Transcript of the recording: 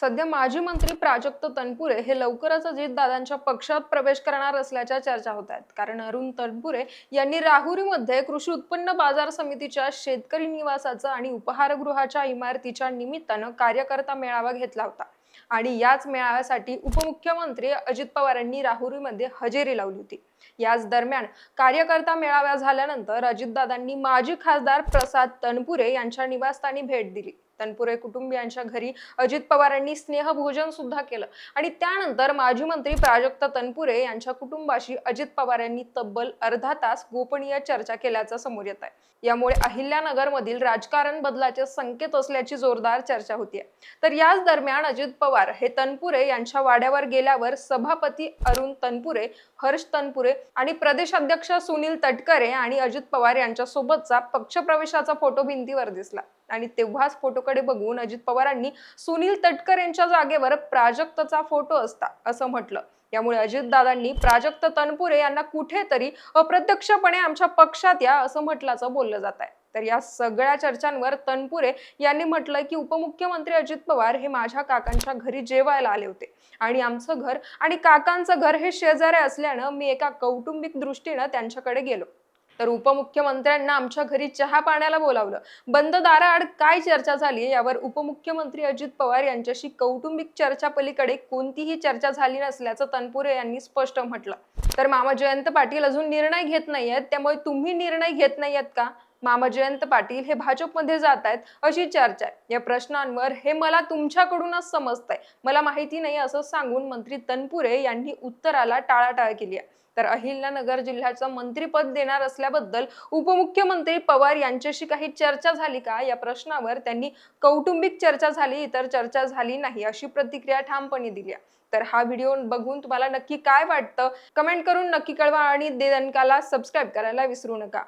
सध्या माजी मंत्री प्राजक्त तनपुरे हे लवकरच अजितदादांच्या पक्षात प्रवेश करणार असल्याच्या चर्चा होत आहेत. कारण अरुण तनपुरे यांनी राहुरीमध्ये कृषी उत्पन्न बाजार समितीच्या शेतकरी निवासाचं आणि उपहारगृहाच्या इमारतीच्या निमित्तानं कार्यकर्ता मेळावा घेतला होता. आणि याच मेळाव्यासाठी उपमुख्यमंत्री अजित पवार यांनी राहुरीमध्ये हजेरी लावली होती. याच दरम्यान कार्यकर्ता मेळावा झाल्यानंतर अजितदादांनी माजी खासदार प्रसाद तनपुरे यांच्या निवासस्थानी भेट दिली. तनपुरे कुटुंबियांच्या घरी अजित पवारांनी स्नेहभोजन सुद्धा केलं. आणि त्यानंतर माजी मंत्री प्राजक्ता तनपुरे यांच्या कुटुंबाशी अजित पवार यांनी तब्बल अर्धा तास गोपनीय चर्चा केल्याचं समोर येत आहे. यामुळे अहिल्यानगरमधील राजकारण बदलाचे संकेत असल्याची जोरदार चर्चा होतीये. तर याच दरम्यान अजित पवार हे तनपुरे यांच्या वाड्यावर गेल्यावर सभापती अरुण तनपुरे हर्ष तनपुरे आणि प्रदेशाध्यक्ष सुनील तटकरे आणि अजित पवार यांच्या सोबतचा पक्षप्रवेशाचा फोटो भिंतीवर दिसला. आणि तेव्हाच फोटोकडे बघून अजित पवारांनी सुनील तटकर यांच्या जागेवर प्राजक्तचा फोटो असता असं म्हटलं. यामुळे अजितदादांनी प्राजक्त तनपुरे यांना कुठेतरी अप्रत्यक्षपणे आमच्या पक्षात या असं म्हटल्याचं बोललं जात आहे तर या सगळ्या चर्चांवर तनपुरे यांनी म्हटलं की उपमुख्यमंत्री अजित पवार हे माझ्या काकांच्या घरी जेवायला आले होते. आणि आमचं घर आणि काकांचं घर हे शेजारी असल्यानं मी एका कौटुंबिक दृष्टीनं त्यांच्याकडे गेलो. तर उपमुख्यमंत्र्यांना आमच्या घरी चहा पाण्याला बोलावलं. बंद दाराआड काय चर्चा झाली यावर उपमुख्यमंत्री अजित पवार यांच्याशी कौटुंबिक चर्चा पलीकडे कोणतीही चर्चा झाली नसल्याचं तनपुरे यांनी स्पष्ट म्हटलं. तर मामा जयंत पाटील अजून निर्णय घेत नाही आहेत त्यामुळे तुम्ही निर्णय घेत नाही आहेत का? मामा जयंत पाटील हे भाजपमध्ये जात आहेत अशी चर्चा आहे. या प्रश्नांवर हे मला तुमच्याकडूनच समजतंय. मला माहिती नाही असं सांगून मंत्री तनपुरे यांनी उत्तराला टाळाटाळ केली आहे. तर अहिल्यानगर जिल्ह्याचं मंत्रीपद देणार असल्याबद्दल उपमुख्यमंत्री पवार यांच्याशी काही चर्चा झाली का? या प्रश्नावर त्यांनी कौटुंबिक चर्चा झाली इतर चर्चा झाली नाही अशी प्रतिक्रिया ठामपणे दिली आहे. तर हा व्हिडिओ बघून तुम्हाला नक्की काय वाटतं? कमेंट करून नक्की कळवा आणि देदनकाला सबस्क्राईब करायला विसरू नका.